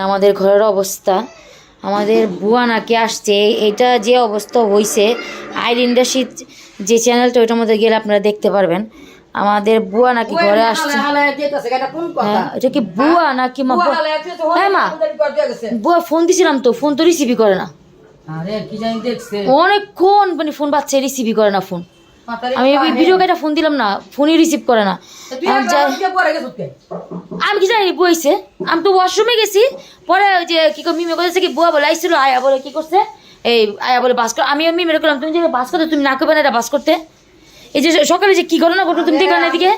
আমাদের ঘরের অবস্থা। আমাদের বুয়া নাকি আসছে এটা যে অবস্থা হয়েছে আইর ইন্ডাস্ট্রি যে চ্যানেলটা ওইটার মধ্যে গেলে আপনারা দেখতে পারবেন। আমাদের বুয়া নাকি ঘরে আসছে। হ্যাঁ এটা কি বুয়া নাকি মা বুয়া- হ্যাঁ মা বুয়া ফোন দিছিলাম তো ফোন তো রিসিভই করে না। আরে কি জানি দেখছে। অনেকক্ষণ মানে ফোন বাচ্চা রিসিভই করে না ফোন। আমি ওই ভিডিও কাটা ফোন দিলাম না ফোনই রিসিভ করে না। আমি কে? কি জানি বইছে। আমি তো ওয়াশরুমে গেছি পরে ওই যে কি করে মিমে করেছে কি বুয়া বলে আইছিল আয়া বলে কি করছে? এই আয়া বলে বাস কর আমি মিমে করলাম তুমি যে বাস করতে তুমি না করবে না এটা বাস করতে। এই যে সকালে যে কি ঘটনা ঘটলো তুমি দেখো না এদিকে?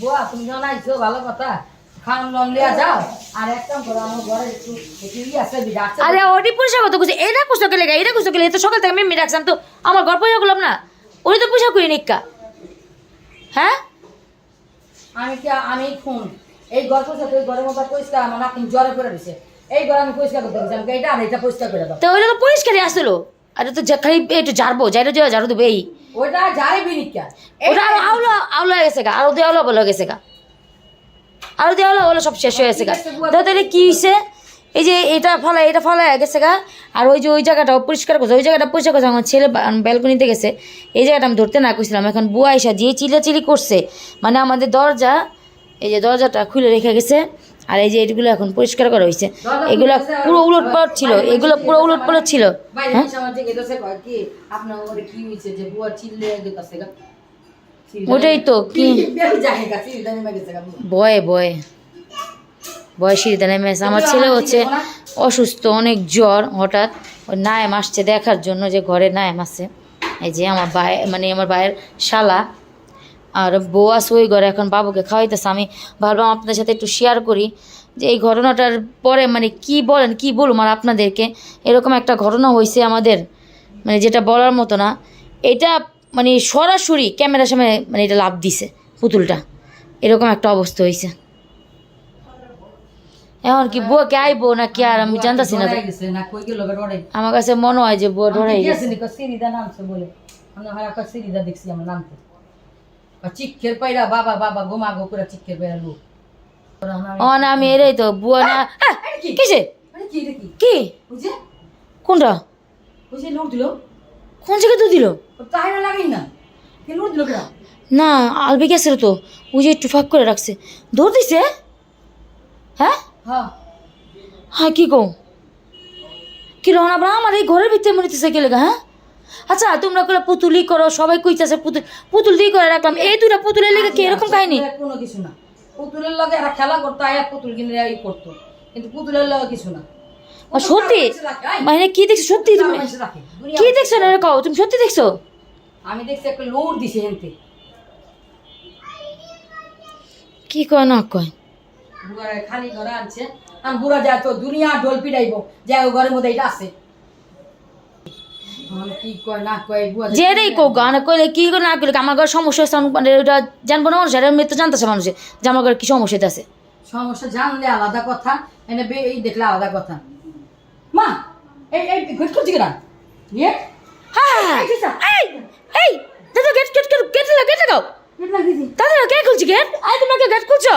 বুয়া তুমি যখন আইছো ভালো কথা। আর কত করছে এটা কুসো কেলে এটা কুসো কেলে? তো সকাল থেকে আমি রাখছিলাম তো আমার ঘর পয়সা করলাম না। ওই তো পয়সা করি নিকা। হ্যাঁ? আমি কি আমি ফোন এই গল্প সাথে ওই ঘরের পরিষ্কার আমার নাকি জ্বরে করে দিছে এই ঘর আমি পরিষ্কার করতে গেছি আমি এটা আর এটা পরিষ্কার করে দাও তো ওইটা তো পরিষ্কারই আসলো। আরে তো যা- খালি একটু ঝাড়বো যাইলে যাওয়া ঝাড়ু দেবে এই। ওইটা যাই বিনিকা ওটা আরও আউলা আউলা হয়ে গেছে গা। আরও দিয়ে আউলা বলে গেছে গা। আরও দিয়ে আউলা ওলা সব শেষ হয়ে গেছে গা। তাহলে কি হয়েছে এই যে এটা ফলা এটা ফলা গেছে গা। আর ওই যে ওই জায়গাটাও পরিষ্কার করছে ওই জায়গাটা পরিষ্কার করছে আমার ছেলে ব্যালকনিতে গেছে। এই জায়গাটা আমি ধরতে না করছিলাম এখন বুয়া এসা যে চিলাচিলি করছে মানে আমাদের দরজা এই যে দরজাটা খুলে রেখে গেছে আর এই যে এগুলো এখন পরিষ্কার করা হয়েছে এগুলো পুরো উলট পালট ছিল এগুলো পুরো উলট পালট ছিল হ্যাঁ? ওটাই তো কি? বয়ে। বয়ে বয়ে সিঁড়িতে নেমে এসে আমার ছেলে হচ্ছে অসুস্থ অনেক জ্বর হঠাৎ ওই নায়েম আসছে দেখার জন্য যে ঘরে নায়েম আছে। এই যে আমার বাই মানে আমার ভাইয়ের শালা আর বউ আছে ওই ঘরে এখন বাবুকে খাওয়াইতেছে। আমি ভাবলাম আপনাদের সাথে একটু শেয়ার করি যে এই ঘটনাটার পরে মানে কি বলেন কি বলুম আর আপনাদেরকে? এরকম একটা ঘটনা হয়েছে আমাদের মানে যেটা বলার মতো না। এটা মানে সরাসরি ক্যামেরার সামনে মানে এটা লাভ দিছে পুতুলটা। এরকম একটা অবস্থা হয়েছে এখন কি বুয়া কে আইবো না কি আর আমি জানতাছি না আমার কাছে মনে হয় যে গেছে আছে সিরিদা নামছে বলে আমরা হারা কা সিরিদা দেখছি আমার নামতে আর পাইরা বাবা বাবা গোমা গো করে চিক্কের পাইরা লোক ও না আমি এরাই তো বুয়া না আহ, কিসে কি বুঝে কোনটা বুঝে লোক দিল। কোন জায়গায় তো দিল? ও তাই না লাগেন না। কে লোক দিল কেন না আলবে গেছে তো। ওই যে একটু ফাঁক করে রাখছে। দৌড় দিছে হ্যাঁ? হ্যাঁ। কি কো কি রহন আবার আমার এই ঘরের ভিতরে মরিতেছে লেগা হ্যাঁ? আচ্ছা তোমরা করে পুতুলি করো সবাই কইতাছে পুতুল পুতুল দিয়ে করে রাখলাম। এই দুইটা পুতুলের লেগে কি এরকম কাহিনী? কোনো কিছু না। পুতুলের লগে এরা খেলা করতো আয়া পুতুল কিনে ই করতো। কিন্তু পুতুলের লগে কিছু না। সত্যি? মানে কি দেখছ? সত্যি তুমি? কি দেখছ? না কও তুমি সত্যি দেখছ? আমি দেখছি একটা লোড দিছে হেনতে। কি কয় না কয়? বুড়ারে খালি ঘরে আনছে। আমি বুড়া যায় তো দুনিয়া ঢোল পিটাইব যায় ও ঘরের মধ্যে এটা আছে। আমি কি গান কইলে কি করে না কইলে আমার ঘরে সমস্যা আমি মানে ওটা জানব না মানুষ আর এমনি তো জানতেছে মানুষে যে আমার ঘরে কি সমস্যা আছে সমস্যা জানলে আলাদা কথা এনে বে এই দেখলে আলাদা কথা। মা এই এই ঘুট করছি কেনা? ইয়ে হ্যাঁ এই এই দাদা গেট গেট গেট গেট লাগা গেট লাগাও। গেট লাগিয়ে দি দাদা কে খুলছি গেট? আই তোমরা কে গেট খুলছো?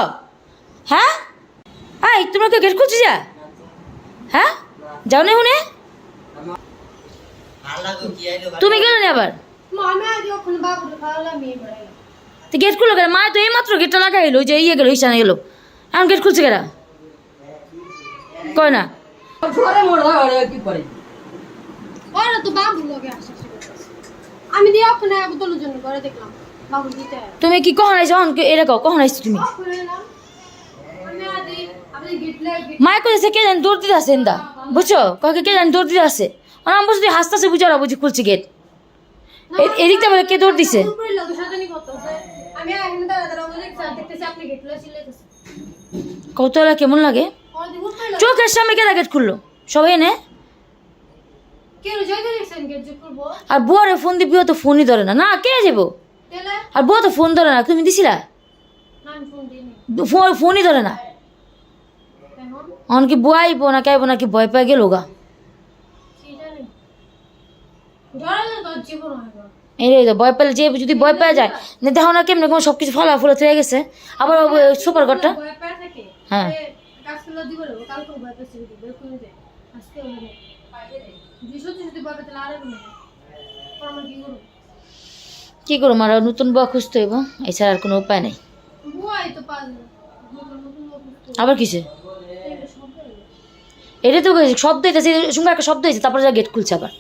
হ্যাঁ? আই তোমরা কে গেট খুলছি যা। হ্যাঁ? যাও নি হুনে তুমি গেলে না আবার? তো গেট খুললো কেন? মা তো এই মাত্র গেটটা লাগাই এলো ওই যে ইয়ে গেলো ইসানে গেলো। এখন গেট খুলছে কেনা কয় না? ঘরে মোড় কি করে। ওরা তো বাবুর লগে আসা শুরু করছে। আমি দিয়ে ওখানে বোতলের জন্য করে দেখলাম বাবু দিতে। তুমি কি কখন আইছো? অন এটা কও কখন আইছো তুমি ওখানে এলাম। আমি আগে গেট কইছে কে জানি দৌড় দিতে আছে ইন্দা। বুঝছ? ককে কে জানি দৌড় দিতে আছে আর আমি বুঝছি হাসতেছে বুঝারা বুঝি খুলছি গেট। এদিকটা বলে কে দৌড় দিছে? কতলা কেমন লাগে? চোখের সামনে কে গেট খুললো? সবাই এনে? আর বুয়ারে ফোন দিবি তো ফোনই ধরে না। না কে যাব? আর বুয়া তো ফোন ধরে না তুমি দিছিলা? ফোনই ধরে না। এখন অন কি বুয়া আইবো না কে আইবো নাকি ভয় পেয়ে গেল গা। এই তো ভয় পেলে যে যদি ভয় পেয়ে যায় না দেখো না কেমনে কোনো সব কিছু ফলা ফুলা হয়ে গেছে। আবার সুপার ঘরটা। হ্যাঁ। করে কি করব? কী করব? মারা নতুন বয়া খুঁজতে হইব এছাড়া আর কোনো উপায় নেই। আবার কিসে? এটা তো শব্দ হইতেছে সঙ্গে একটা শব্দ হয়েছে তারপরে যা গেট খুলছে আবার।